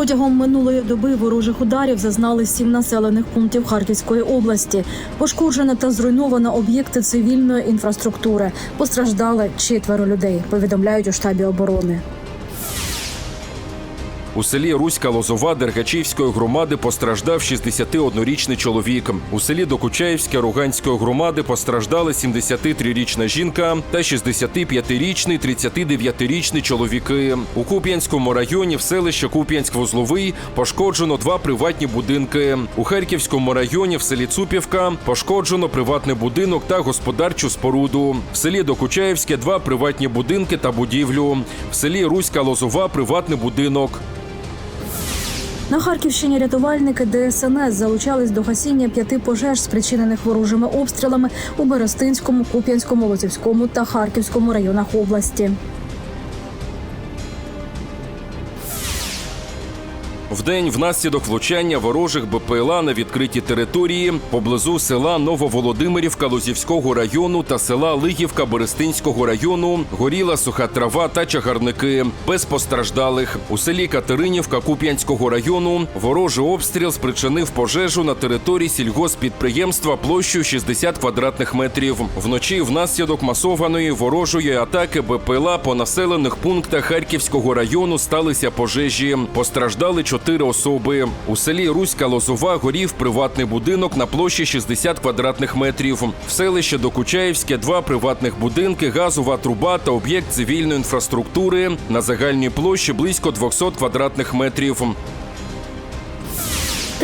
Протягом минулої доби ворожих ударів зазнали сім населених пунктів Харківської області. Пошкоджено та зруйновано об'єкти цивільної інфраструктури. Постраждали четверо людей. Повідомляють у штабі оборони. У селі Руська Лозова Дергачівської громади постраждав 61-річний чоловік. У селі Докучаївське Руганської громади постраждали 73-річна жінка та 65-річний 39-річний чоловіки. У Куп'янському районі в селищі Куп'янськ-Вузловий пошкоджено два приватні будинки. У Харківському районі в селі Цупівка пошкоджено приватний будинок та господарчу споруду. В селі Докучаївське два приватні будинки та будівлю. В селі Руська Лозова приватний будинок. На Харківщині рятувальники ДСНС залучались до гасіння п'яти пожеж, спричинених ворожими обстрілами у Берестинському, Куп'янському, Лозівському та Харківському районах області. Вдень внаслідок влучання ворожих БПЛА на відкритій території поблизу села Нововолодимирівка Лозівського району та села Лигівка Берестинського району горіла суха трава та чагарники без постраждалих. У селі Катеринівка Куп'янського району ворожий обстріл спричинив пожежу на території сільгоспідприємства площею 60 квадратних метрів. Вночі внаслідок масованої ворожої атаки БПЛА по населених пунктах Харківського району сталися пожежі. Постраждали чотири особи. У селі Руська Лозова горів приватний будинок на площі 60 квадратних метрів. В селище Докучаївське два приватних будинки, газова труба та об'єкт цивільної інфраструктури на загальній площі близько 200 квадратних метрів.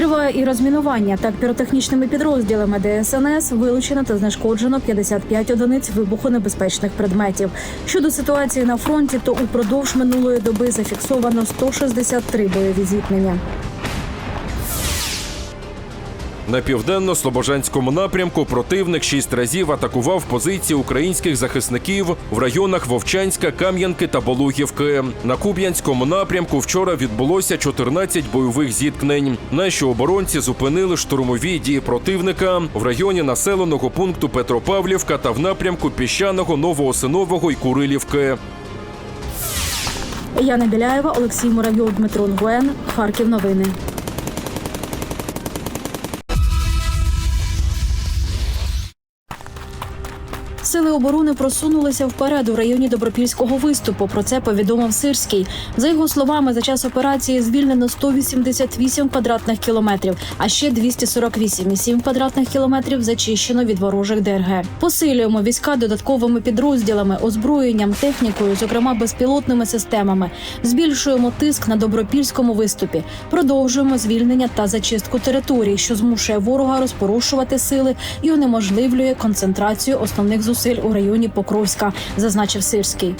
Триває і розмінування. Так, піротехнічними підрозділами ДСНС вилучено та знешкоджено 55 одиниць вибухонебезпечних предметів. Щодо ситуації на фронті, то упродовж минулої доби зафіксовано 163 бойові зіткнення. На південно-слобожанському напрямку противник шість разів атакував позиції українських захисників в районах Вовчанська, Кам'янки та Болугівки. На Куб'янському напрямку вчора відбулося 14 бойових зіткнень. Наші оборонці зупинили штурмові дії противника в районі населеного пункту Петропавлівка та в напрямку піщаного Новоосинового і Курилівки. Яна Біляєва, Олексій Муравйов, Дмитро Нгуен. Харків. Новини. Сили оборони просунулися вперед у районі Добропільського виступу. Про це повідомив Сирський. За його словами, за час операції звільнено 188 квадратних кілометрів, а ще 248,7 квадратних кілометрів зачищено від ворожих ДРГ. Посилюємо війська додатковими підрозділами, озброєнням, технікою, зокрема безпілотними системами. Збільшуємо тиск на добропільському виступі. Продовжуємо звільнення та зачистку територій, що змушує ворога розпорушувати сили і унеможливлює концентрацію основних зусиль у районі Покровська, зазначив Сирський.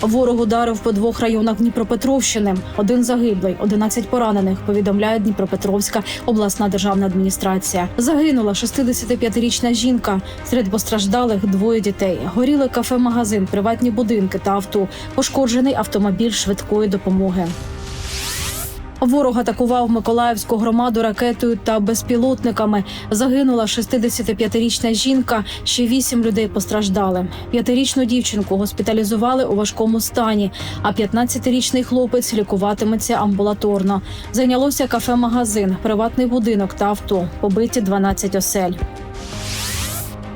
Ворог ударив по двох районах Дніпропетровщини. Один загиблий, 11 поранених. Повідомляє Дніпропетровська обласна державна адміністрація. Загинула 65-річна жінка. Серед постраждалих двоє дітей. Горіли кафе-магазин, приватні будинки та авто. Пошкоджений автомобіль швидкої допомоги. Ворог атакував Миколаївську громаду ракетою та безпілотниками. Загинула 65-річна жінка. Ще вісім людей постраждали. П'ятирічну дівчинку госпіталізували у важкому стані. А 15-річний хлопець лікуватиметься амбулаторно. Зайнялося кафе-магазин, приватний будинок та авто. Побиті 12 осель.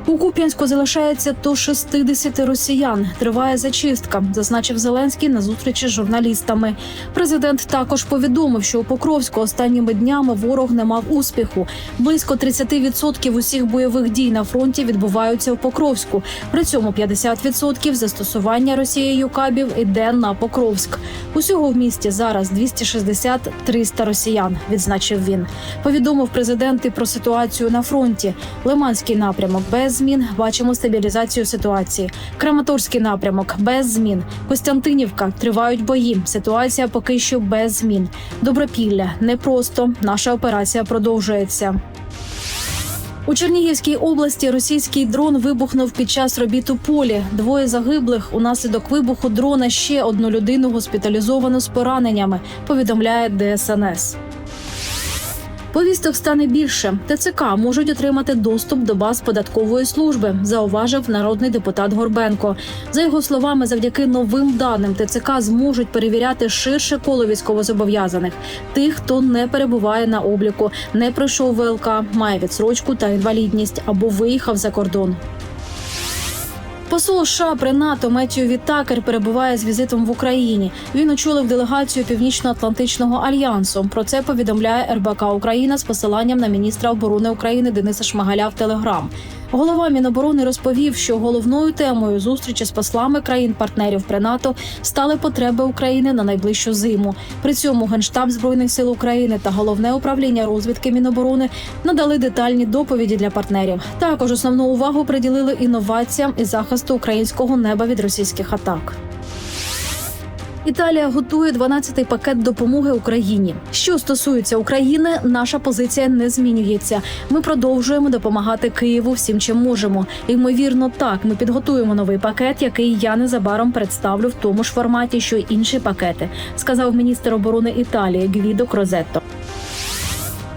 У Куп'янську залишається до 60 росіян. Триває зачистка, зазначив Зеленський на зустрічі з журналістами. Президент також повідомив, що у Покровську останніми днями ворог не мав успіху. Близько 30% усіх бойових дій на фронті відбуваються в Покровську. При цьому 50% застосування Росією кабів іде на Покровськ. Усього в місті зараз 260-300 росіян. Відзначив він. Повідомив президент і про ситуацію на фронті. Лиманський напрямок без змін. Бачимо стабілізацію ситуації. Краматорський напрямок без змін. Костянтинівка тривають бої. Ситуація поки що без змін. Добропілля непросто. Наша операція продовжується. У Чернігівській області російський дрон вибухнув під час робіт у полі. Двоє загиблих. Унаслідок вибуху дрона ще одну людину госпіталізовано з пораненнями. Повідомляє ДСНС. Повісток стане більше. ТЦК можуть отримати доступ до баз податкової служби, зауважив народний депутат Горбенко. За його словами, завдяки новим даним ТЦК зможуть перевіряти ширше коло військовозобов'язаних тих, хто не перебуває на обліку, не пройшов ВЛК, має відсрочку та інвалідність або виїхав за кордон. Посол США при НАТО Меттію Вітакер перебуває з візитом в Україні. Він очолив делегацію Північно-Атлантичного альянсу. Про це повідомляє РБК Україна з посиланням на міністра оборони України Дениса Шмагаля в Телеграм. Голова Міноборони розповів, що головною темою зустрічі з послами країн-партнерів при НАТО стали потреби України на найближчу зиму. При цьому Генштаб збройних сил України та головне управління розвідки Міноборони надали детальні доповіді для партнерів. Також основну увагу приділили інноваціям і захисту українського неба від російських атак. Італія готує 12-й пакет допомоги Україні. Що стосується України, наша позиція не змінюється. Ми продовжуємо допомагати Києву всім, чим можемо. Ймовірно, так ми підготуємо новий пакет, який я незабаром представлю в тому ж форматі, що й інші пакети, сказав міністр оборони Італії Гвідо Крозетто.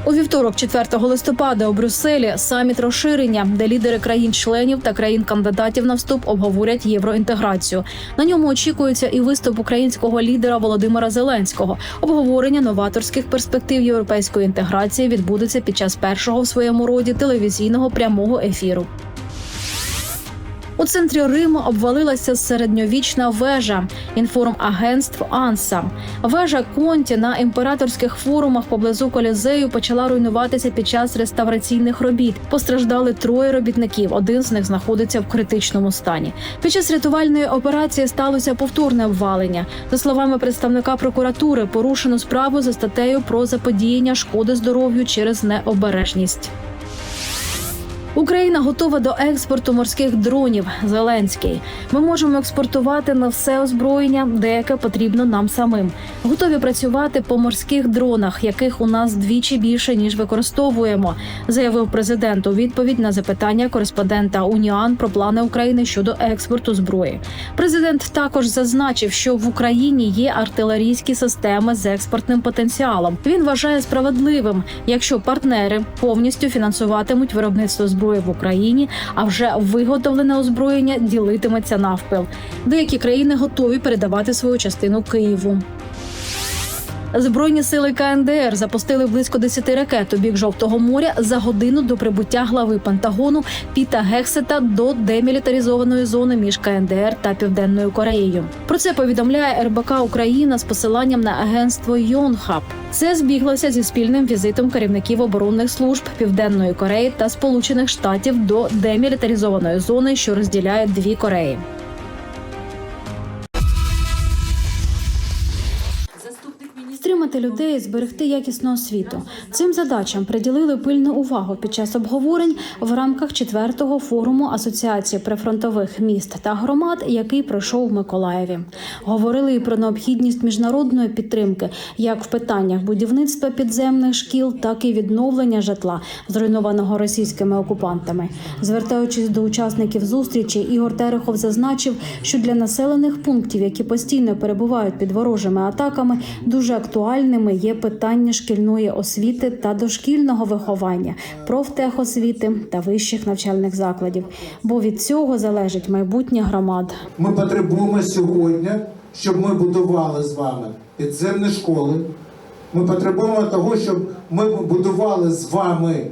У вівторок, 4 листопада, у Брюсселі саміт розширення, де лідери країн-членів та країн-кандидатів на вступ обговорять євроінтеграцію. На ньому очікується і виступ українського лідера Володимира Зеленського. Обговорення новаторських перспектив європейської інтеграції відбудеться під час першого в своєму роді телевізійного прямого ефіру. У центрі Риму обвалилася середньовічна вежа інформагентств Анса. Вежа Конті на імператорських форумах поблизу колізею почала руйнуватися під час реставраційних робіт. Постраждали троє робітників. Один з них знаходиться в критичному стані. Під час рятувальної операції сталося повторне обвалення. За словами представника прокуратури, порушено справу за статтею про заподіяння шкоди здоров'ю через необережність. Україна готова до експорту морських дронів. Зеленський. Ми можемо експортувати на все озброєння, деяке потрібно нам самим. Готові працювати по морських дронах, яких у нас двічі більше ніж використовуємо, заявив президент у відповідь на запитання кореспондента Уніан про плани України щодо експорту зброї. Президент також зазначив, що в Україні є артилерійські системи з експортним потенціалом. Він вважає справедливим, якщо партнери повністю фінансуватимуть виробництво зброї в Україні, а вже виготовлене озброєння ділитиметься навпіл. Деякі країни готові передавати свою частину Києву. Збройні сили КНДР запустили близько 10 ракет у бік жовтого моря за годину до прибуття глави Пентагону Піта Гексета до демілітаризованої зони між КНДР та Південною Кореєю. Про це повідомляє РБК Україна з посиланням на агентство Йонхаб. Це збіглося зі спільним візитом керівників оборонних служб Південної Кореї та Сполучених Штатів до демілітаризованої зони, що розділяє дві Кореї. Стримати людей, зберегти якісну освіту. Цим задачам приділили пильну увагу під час обговорень в рамках четвертого форуму Асоціації прифронтових міст та громад, який пройшов в Миколаєві. Говорили і про необхідність міжнародної підтримки, як в питаннях будівництва підземних шкіл, так і відновлення житла, зруйнованого російськими окупантами. Звертаючись до учасників зустрічі, Ігор Терехов зазначив, що для населених пунктів, які постійно перебувають під ворожими атаками, дуже актуальними є питання шкільної освіти та дошкільного виховання, профтехосвіти та вищих навчальних закладів. Бо від цього залежить майбутнє громад. Ми потребуємо сьогодні, щоб ми будували з вами підземні школи. Ми потребуємо того, щоб ми будували з вами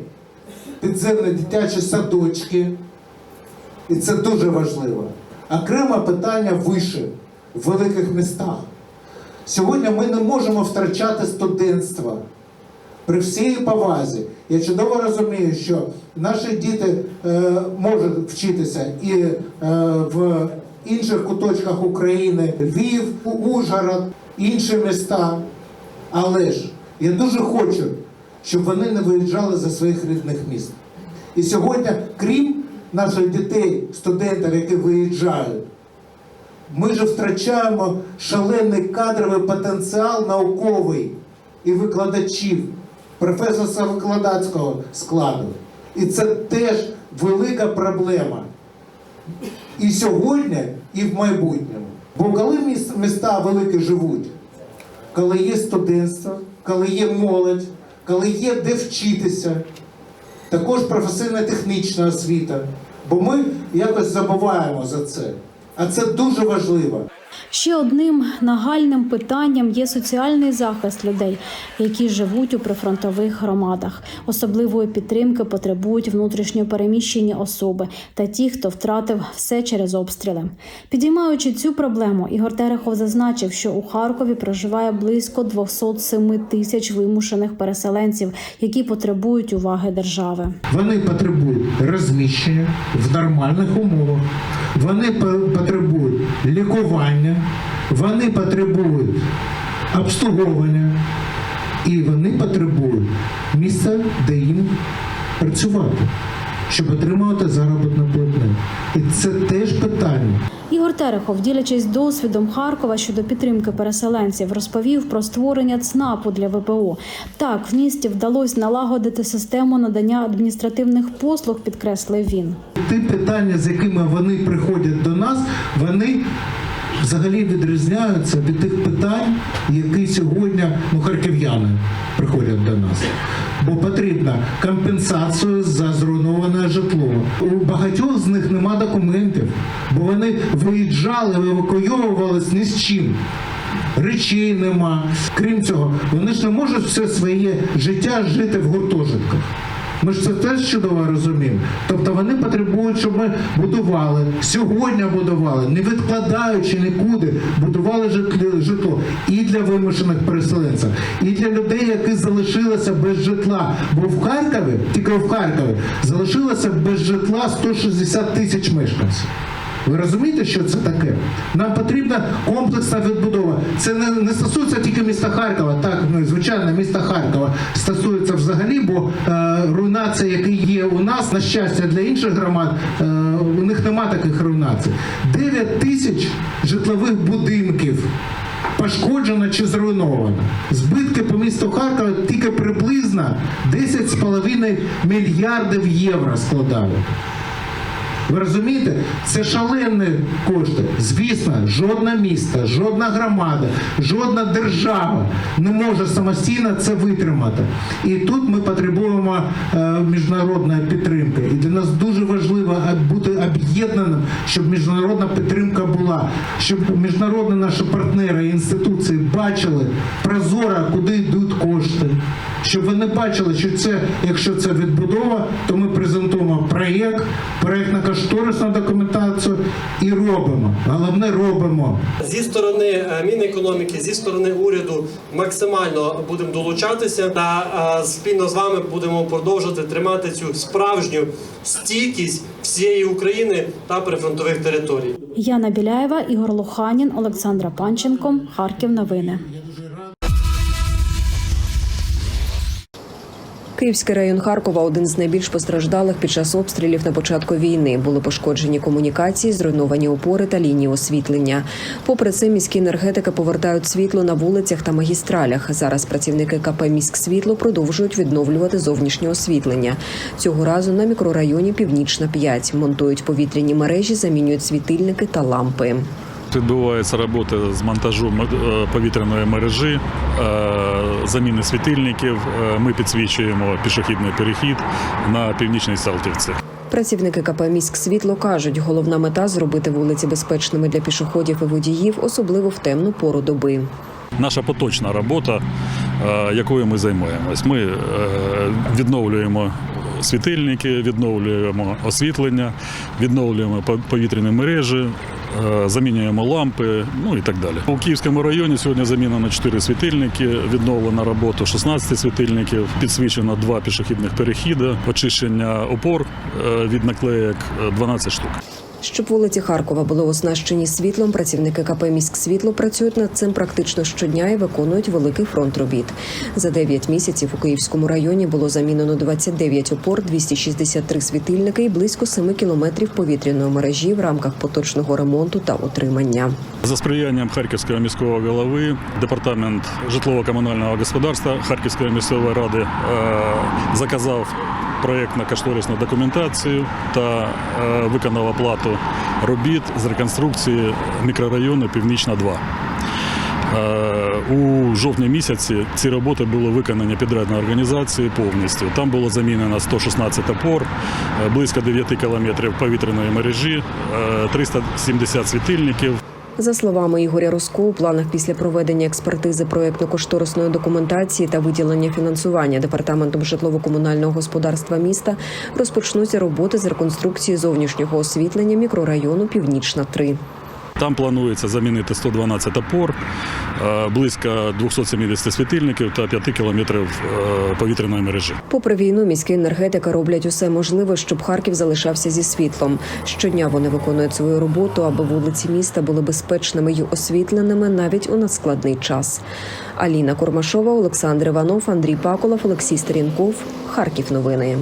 підземні дитячі садочки. І це дуже важливо. Окреме питання вище в великих містах. Сьогодні ми не можемо втрачати студентство. При всій повазі. Я чудово розумію, що наші діти е, можуть вчитися і е, в інших куточках України, Львів, Ужгород, інші міста. Але ж я дуже хочу, щоб вони не виїжджали за своїх рідних міст. І сьогодні, крім наших дітей, студентів, які виїжджають, ми ж втрачаємо шалений кадровий потенціал науковий і викладачів, професорсько-викладацького складу. І це теж велика проблема. І сьогодні, і в майбутньому. Бо коли міс- міста великі живуть, коли є студентство, коли є молодь, коли є де вчитися, також професійно-технічна освіта. Бо ми якось забуваємо за це. А це дуже важливо. Ще одним нагальним питанням є соціальний захист людей, які живуть у прифронтових громадах. Особливої підтримки потребують внутрішньо переміщені особи та ті, хто втратив все через обстріли. Підіймаючи цю проблему, Ігор Терехов зазначив, що у Харкові проживає близько 207 тисяч вимушених переселенців, які потребують уваги держави. Вони потребують розміщення в нормальних умовах, вони потребують лікування, вони потребують обслуговування і вони потребують місця, де їм працювати, щоб отримувати заробітну платню. І це теж питання. Ігор Терехов, ділячись досвідом Харкова щодо підтримки переселенців, розповів про створення ЦНАПу для ВПО. Так, в місті вдалося налагодити систему надання адміністративних послуг, підкреслив він. Ті питання, з якими вони приходять до нас, вони взагалі відрізняються від тих питань, які сьогодні ну, харків'яни приходять до нас. Бо потрібна компенсація за зруйноване житло. У багатьох з них нема документів, бо вони виїжджали, евакуйовувались ні з чим. Речей нема. Крім цього, вони ж не можуть все своє життя жити в гуртожитках. Ми ж це теж чудово розуміємо. Тобто вони потребують, щоб ми будували, сьогодні будували, не відкладаючи нікуди, будували житло, і для вимушених переселенців, і для людей, які залишилися без житла. Бо в Харкові, тільки в Харкові, залишилося без житла 160 тисяч мешканців. Ви розумієте, що це таке? Нам потрібна комплексна відбудова. Це не, не стосується тільки міста Харкова. Так, ну, звичайно, міста Харкова стосується взагалі, бо е, руйнація, які є у нас, на щастя, для інших громад, е, у них нема таких руйнацій. 9 тисяч житлових будинків. Пошкоджено чи зруйновано. Збитки по місту Харкова тільки приблизно 10,5 мільярдів євро складали. Ви розумієте, це шалені кошти. Звісно, жодне місто, жодна громада, жодна держава не може самостійно це витримати. І тут ми потребуємо е, міжнародної підтримки. І для нас дуже важливо е, бути об'єднаним, щоб міжнародна підтримка була, щоб міжнародні наші партнери і інституції бачили прозоро, куди йдуть кошти. Щоб вони бачили, що це, якщо це відбудова, то ми презентуємо проєкт, проєктно-кошторисну документацію і робимо. Головне робимо. Зі сторони е, Мінекономіки, зі сторони уряду максимально будемо долучатися та е, спільно з вами будемо продовжувати тримати цю справжню стійкість всієї України та прифронтових територій. Яна Біляєва, Ігор Лоханін, Олександра Панченко. Харків. Новини. Київський район Харкова один з найбільш постраждалих під час обстрілів на початку війни. Були пошкоджені комунікації, зруйновані опори та лінії освітлення. Попри це, міські енергетики повертають світло на вулицях та магістралях. Зараз працівники КП «Міськсвітло» продовжують відновлювати зовнішнє освітлення. Цього разу на мікрорайоні Північна 5. монтують повітряні мережі, замінюють світильники та лампи. Відбувається робота з монтажу е, повітряної мережі, е, заміни світильників. Е, Ми підсвічуємо пішохідний перехід на північній Салтівці. Працівники КП «Міськсвітло» кажуть, головна мета зробити вулиці безпечними для пішоходів і водіїв, особливо в темну пору доби. Наша поточна робота, якою ми займаємось. Ми відновлюємо світильники, відновлюємо освітлення, відновлюємо по- повітряні мережі, замінюємо лампи, ну і так далі. У Київському районі сьогодні замінено 4 світильники, відновлено роботу 16 світильників, підсвічено два пішохідних перехіди, очищення опор е, від наклеєк е, 12 штук. Щоб вулиці Харкова були оснащені світлом, працівники КП «Міськсвітло» працюють над цим практично щодня і виконують великий фронт робіт. За 9 місяців у Київському районі було замінено 29 опор, 263 світильники і близько 7 кілометрів повітряної мережі в рамках поточного ремонту та утримання. За сприянням Харківського міського голови департамент житлово-комунального господарства Харківської міської ради е, заказав проєктно-кошторисну документацію та е, виконав оплату робіт з реконструкції мікрорайону Північна 2. Е, У жовтні місяці ці роботи були виконані підрядною організацією повністю. Там було замінено 116 опор, е, близько 9 кілометрів повітряної мережі, е, 370 світильників. За словами Ігоря Роско, у планах після проведення експертизи проєктно-кошторисної документації та виділення фінансування департаментом житлово-комунального господарства міста розпочнуться роботи з реконструкції зовнішнього освітлення мікрорайону Північна 3 Там планується замінити 112 опор, е, близько 270 світильників та 5 кілометрів е, повітряної мережі. Попри війну, міські енергетика роблять усе можливе, щоб Харків залишався зі світлом. Щодня вони виконують свою роботу, аби вулиці міста були безпечними й освітленими навіть у надскладний час. Аліна Кормашова, Олександр Іванов, Андрій Паколов, Олексій Стерінков. Харків новини.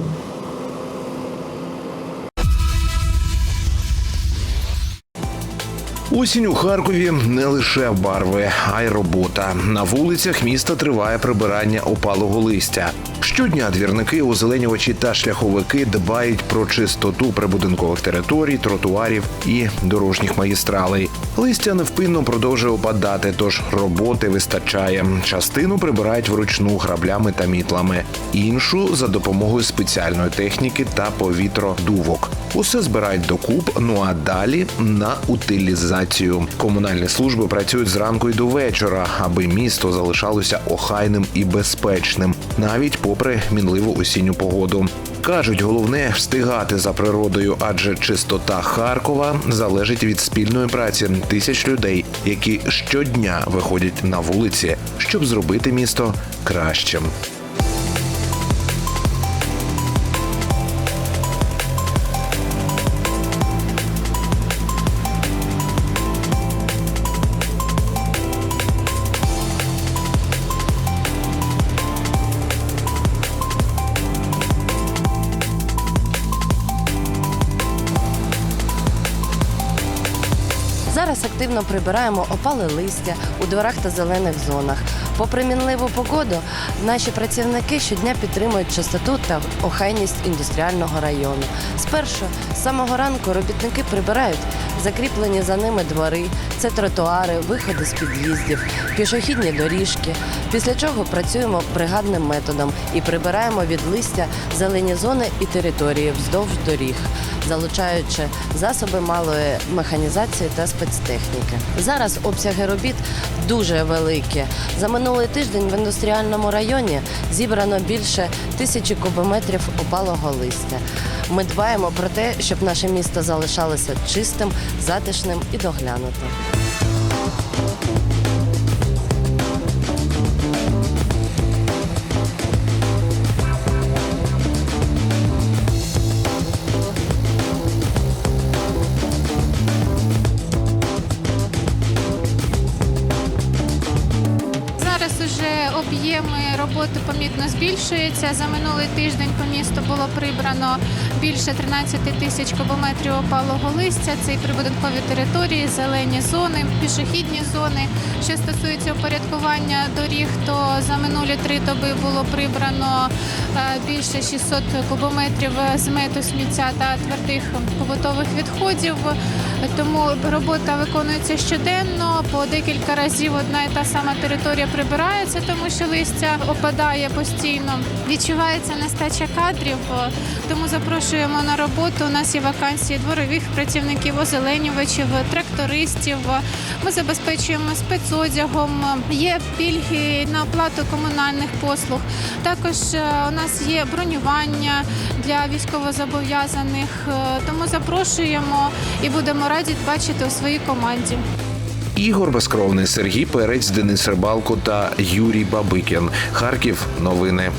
Осінь у Харкові не лише барви, а й робота. На вулицях міста триває прибирання опалого листя. Щодня двірники, озеленювачі та шляховики дбають про чистоту прибудинкових територій, тротуарів і дорожніх магістралей. Листя невпинно продовжує опадати, тож роботи вистачає. Частину прибирають вручну граблями та мітлами, іншу за допомогою спеціальної техніки та повітродувок. Усе збирають докуп, ну а далі на утилізацію. Комунальні служби працюють зранку і до вечора, аби місто залишалося охайним і безпечним, навіть попри мінливу осінню погоду. Кажуть, головне встигати за природою, адже чистота Харкова залежить від спільної праці тисяч людей, які щодня виходять на вулиці, щоб зробити місто кращим. Зараз прибираємо опале листя у дворах та зелених зонах. Попри мінливу погоду, наші працівники щодня підтримують чистоту та охайність індустріального району. Спершу з самого ранку робітники прибирають закріплені за ними двори, це тротуари, виходи з під'їздів, пішохідні доріжки. Після чого працюємо бригадним методом і прибираємо від листя зелені зони і території вздовж доріг, залучаючи засоби малої механізації та спецтехніки. Зараз обсяги робіт дуже великі. За минулий тиждень в індустріальному районі зібрано більше тисячі кубометрів опалого листя. Ми дбаємо про те, щоб наше місто залишалося чистим, затишним і доглянутим. Помітно збільшуються. За минулий тиждень по місту було прибрано більше 13 тисяч кубометрів опалого листя. Це і прибудинкові території, зелені зони, пішохідні зони. Що стосується упорядкування доріг, то за минулі три доби було прибрано е, більше 600 кубометрів змету сміття та твердих побутових відходів. Тому робота виконується щоденно. По декілька разів одна і та сама територія прибирається, тому що листя опадає постійно. Відчувається нестача кадрів, тому запрошуємо на роботу. У нас є вакансії дворових працівників, озеленювачів, трактористів. Ми забезпечуємо спецодягом. Є пільги на оплату комунальних послуг. Також е, у нас є бронювання для військовозобов'язаних. Е, Тому запрошуємо і будемо раді бачити у своїй команді. Ігор Безкровний, Сергій Перець, Денис Рибалко та Юрій Бабикін. Харків. Новини.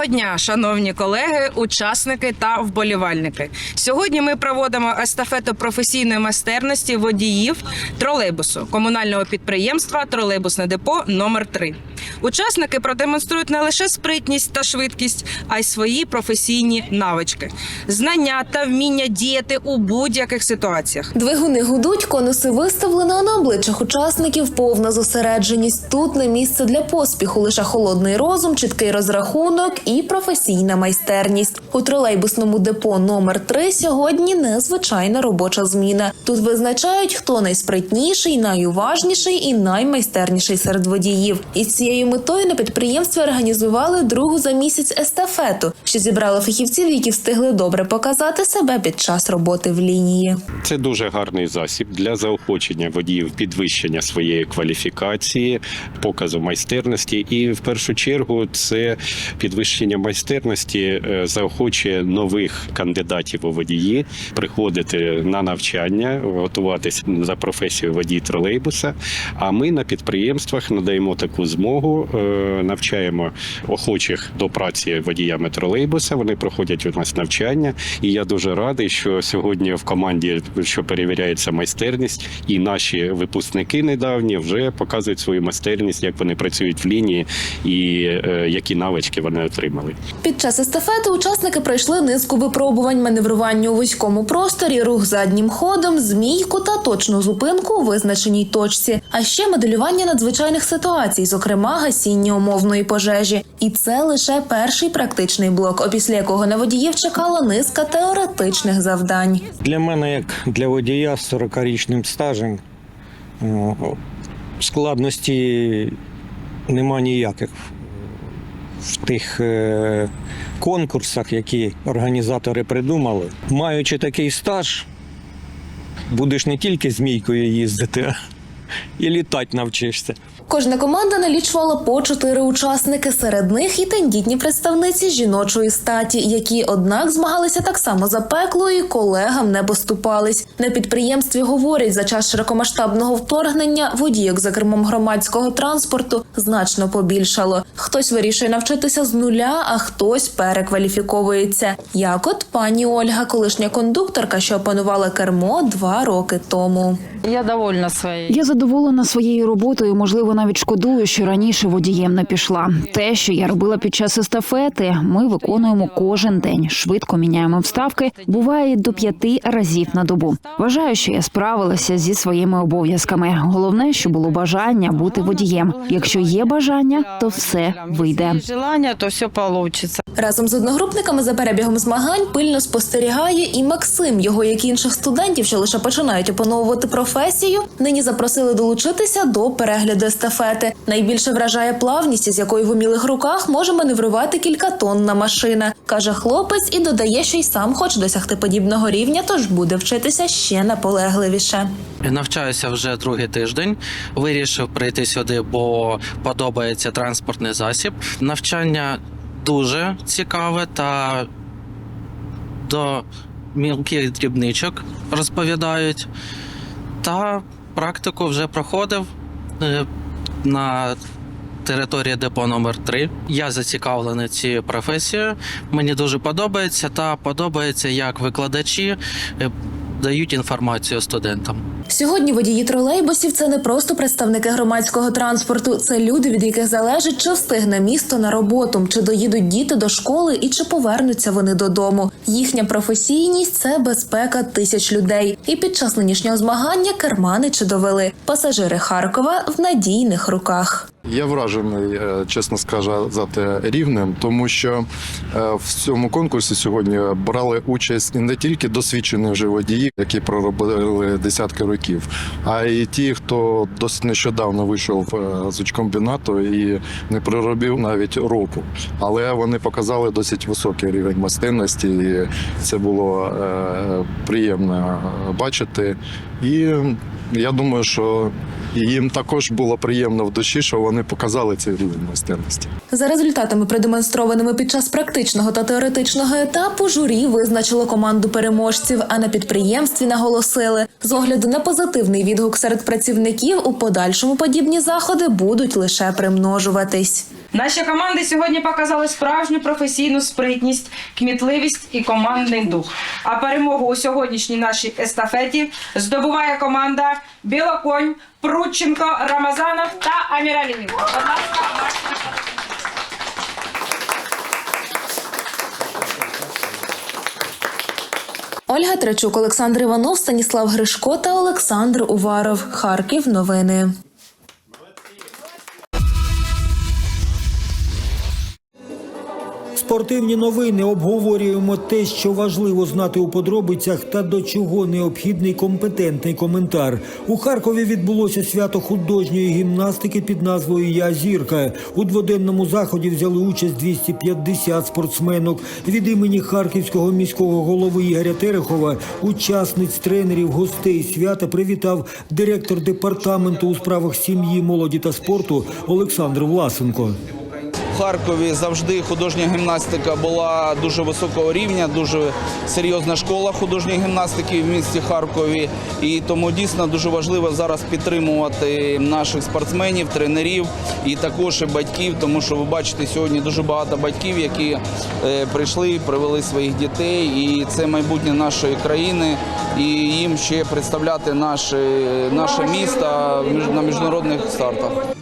Доброго дня, шановні колеги, учасники та вболівальники. Сьогодні ми проводимо естафету професійної майстерності водіїв тролейбусу комунального підприємства Тролейбусне депо номер 3 Учасники продемонструють не лише спритність та швидкість, а й свої професійні навички, знання та вміння діяти у будь-яких ситуаціях. Двигуни гудуть, конуси виставлено, а на обличчях учасників повна зосередженість. Тут не місце для поспіху, лише холодний розум, чіткий розрахунок і професійна майстерність. У тролейбусному депо номер 3 сьогодні незвичайна робоча зміна. Тут визначають, хто найспритніший, найуважніший і наймайстерніший серед водіїв. Із цією метою на підприємстві організували другу за місяць естафету, що зібрала фахівців, які встигли добре показати себе під час роботи в лінії. Це дуже гарний засіб для заохочення водіїв, підвищення своєї кваліфікації, показу майстерності. І в першу чергу це підвищення майстерності е, заохочує нових кандидатів у водії приходити на навчання, готуватись за професією водій тролейбуса. А ми на підприємствах надаємо таку змогу, е, навчаємо охочих до праці водіями тролейбуса. Вони проходять у нас навчання, і я дуже радий, що сьогодні в команді, що перевіряється майстерність, і наші випускники недавні вже показують свою майстерність, як вони працюють в лінії і е, які навички вони отримали. Під час естафети учасники пройшли низку випробувань маневрування у вузькому просторі, рух заднім ходом, змійку та точну зупинку у визначеній точці, а ще моделювання надзвичайних ситуацій, зокрема гасіння умовної пожежі. І це лише перший практичний блок, опісля якого на водіїв чекала низка теоретичних завдань. Для мене, як для водія з 40-річним стажем, е, складності нема ніяких в тих е, конкурсах, які організатори придумали. Маючи такий стаж, будеш не тільки змійкою їздити, і літати навчишся. Кожна команда налічувала по чотири учасники. Серед них і тендітні представниці жіночої статі, які, однак, змагалися так само запекло і колегам не поступались. На підприємстві говорять, за час широкомасштабного вторгнення водійок за кермом громадського транспорту значно побільшало. Хтось вирішує навчитися з нуля, а хтось перекваліфіковується. Як от пані Ольга, колишня кондукторка, що опанувала кермо два роки тому. Я довольна своєю. Я задоволена своєю роботою. Можливо, навіть шкодую, що раніше водієм не пішла. Те, що я робила під час естафети, ми виконуємо кожен день. Швидко міняємо вставки. Буває до п'яти разів на добу. Вважаю, що я справилася зі своїми обов'язками. Головне, що було бажання бути водієм. Якщо є бажання, то все вийде. Желання, то все вийде. Разом з одногрупниками за перебігом змагань пильно спостерігає і Максим. Його, як і інших студентів, що лише починають опановувати професію, нині запросили долучитися до перегляду естафети. Найбільше вражає плавність, із якою в умілих руках може маневрувати кількатонна машина, каже хлопець і додає, що й сам хоче досягти подібного рівня, тож буде вчитися ще наполегливіше. Навчаюся вже другий тиждень. Вирішив прийти сюди, бо подобається транспортний засіб. Навчання дуже цікаве та до мілких дрібничок розповідають. Та практику вже проходив е, на території депо номер 3 Я зацікавлений цією професією. Мені дуже подобається та подобається, як викладачі е, дають інформацію студентам. Сьогодні водії тролейбусів це не просто представники громадського транспорту, це люди, від яких залежить, чи встигне місто на роботу, чи доїдуть діти до школи і чи повернуться вони додому. Їхня професійність це безпека тисяч людей. І під час нинішнього змагання керманичі довели пасажири Харкова в надійних руках. Я вражений, е, чесно сказати, рівнем, тому що е, в цьому конкурсі сьогодні брали участь не тільки досвідчені вже водії, які проробили десятки років, а й ті, хто досить нещодавно вийшов е, з учкомбінату і не проробив навіть року. Але вони показали досить високий рівень майстерності, і це було приємно бачити. І я думаю, що їм також було приємно в душі, що вони показали цей рівень майстерності. За результатами, продемонстрованими під час практичного та теоретичного етапу, журі визначило команду переможців. А на підприємстві наголосили, з огляду на позитивний відгук серед працівників, у подальшому подібні заходи будуть лише примножуватись. Наші команди сьогодні показали справжню професійну спритність, кмітливість і командний дух. А перемогу у сьогоднішній нашій естафеті здобуває команда Білоконь, Прудченко, Рамазанов та Аміраліїв. Ольга Трачук, Олександр Іванов, Станіслав Гришко та Олександр Уваров. Харків. Новини. Спортивні новини обговорюємо те, що важливо знати у подробицях та до чого необхідний компетентний коментар. У Харкові відбулося свято художньої гімнастики під назвою Я зірка. У дводенному заході взяли участь 250 спортсменок. Від імені харківського міського голови Ігоря Терехова, учасниць, тренерів, гостей свята привітав директор департаменту у справах сім'ї, молоді та спорту Олександр Власенко. Харкові завжди художня гімнастика була дуже високого рівня, дуже серйозна школа художньої гімнастики в місті Харкові. І тому дійсно дуже важливо зараз підтримувати наших спортсменів, тренерів і також і батьків, тому що ви бачите сьогодні дуже багато батьків, які е, прийшли, привели своїх дітей, і це майбутнє нашої країни. І їм ще представляти наше, наше місто на міжнародних стартах.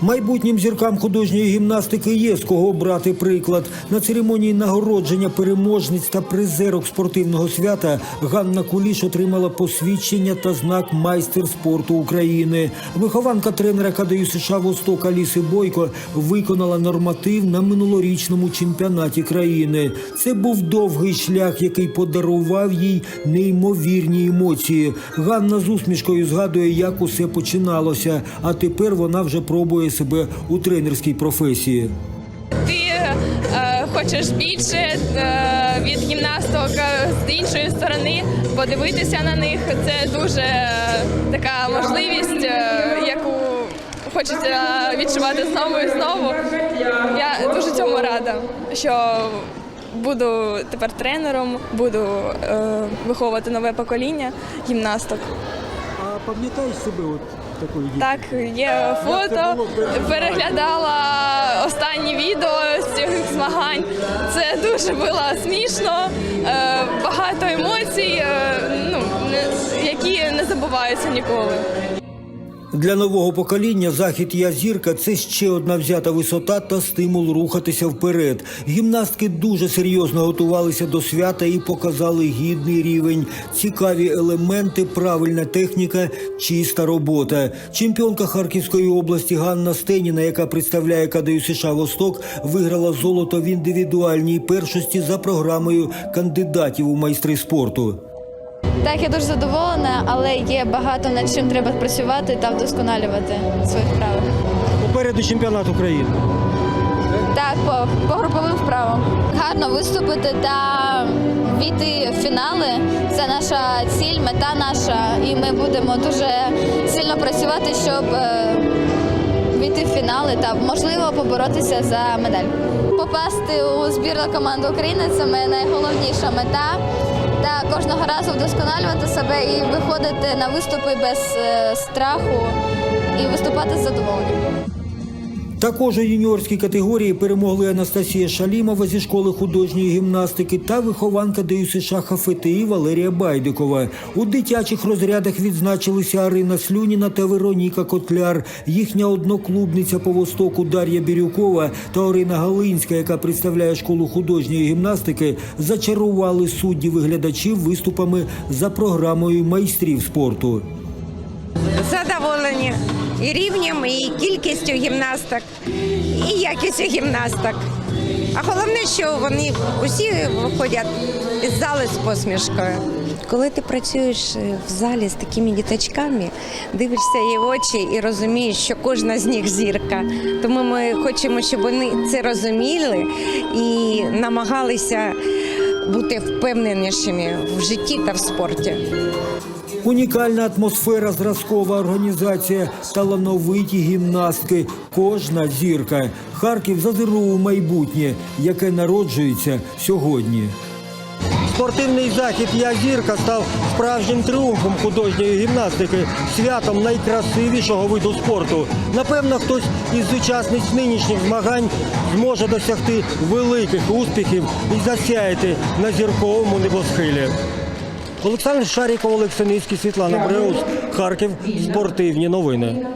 Майбутнім зіркам художньої гімнастики є з кого брати приклад. На церемонії нагородження переможниць та призерок спортивного свята Ганна Куліш отримала посвідчення та знак майстер спорту України. Вихованка тренера КДЮ США Восток Аліси Бойко виконала норматив на минулорічному чемпіонаті країни. Це був довгий шлях, який подарував їй неймовірні емоції. Ганна з усмішкою згадує, як усе починалося, а тепер вона вже пробує себе у тренерській професії. Ти е, хочеш більше е, від гімнасток е, з іншої сторони подивитися на них. Це дуже е, така можливість, е, яку хочеться відчувати знову і знову. Я дуже цьому рада, що буду тепер тренером, буду е, виховувати нове покоління гімнасток. А пам'ятаєш себе от Так, є фото. Переглядала останні відео з цих змагань. Це дуже було смішно, е, багато емоцій, е, ну, які не забуваються ніколи. Для нового покоління захід «Я зірка» – це ще одна взята висота та стимул рухатися вперед. Гімнастки дуже серйозно готувалися до свята і показали гідний рівень. Цікаві елементи, правильна техніка, чиста робота. Чемпіонка Харківської області Ганна Стеніна, яка представляє КДЮ США Восток, виграла золото в індивідуальній першості за програмою кандидатів у майстри спорту. Так, я дуже задоволена, але є багато над чим треба працювати та вдосконалювати свої вправи. Попереду чемпіонат України. Так, по, по груповим вправам. Гарно виступити та війти в фінали це наша ціль, мета наша, і ми будемо дуже сильно працювати, щоб е, війти в фінали та можливо поборотися за медаль. Попасти у збірну команду України це моя найголовніша мета. Та кожного разу вдосконалювати себе і виходити на виступи без е, страху і виступати з задоволенням. Також у юніорській категорії перемогли Анастасія Шалімова зі школи художньої гімнастики та вихованка ДЮ США ХФТІ Валерія Байдикова. У дитячих розрядах відзначилися Арина Слюніна та Вероніка Котляр. Їхня одноклубниця по востоку Дар'я Бірюкова та Орина Галинська, яка представляє школу художньої гімнастики, зачарували судді виглядачів виступами за програмою майстрів спорту. задоволені і рівнем, і кількістю гімнасток, і якістю гімнасток. А головне, що вони усі виходять із зали з посмішкою. Коли ти працюєш е, в залі з такими діточками, дивишся її очі і розумієш, що кожна з них зірка. Тому ми хочемо, щоб вони це розуміли і намагалися бути впевненішими в житті та в спорті. Унікальна атмосфера, зразкова організація, талановиті гімнастки. Кожна зірка. Харків зазирнув у майбутнє, яке народжується сьогодні. Спортивний захід Я зірка став справжнім тріумфом художньої гімнастики, святом найкрасивішого виду спорту. Напевно, хтось із учасниць нинішніх змагань зможе досягти великих успіхів і засяяти на зірковому небосхилі. Олександр Шаріков, Олексанівський, Світлана Бреус, Харків. Спортивні новини.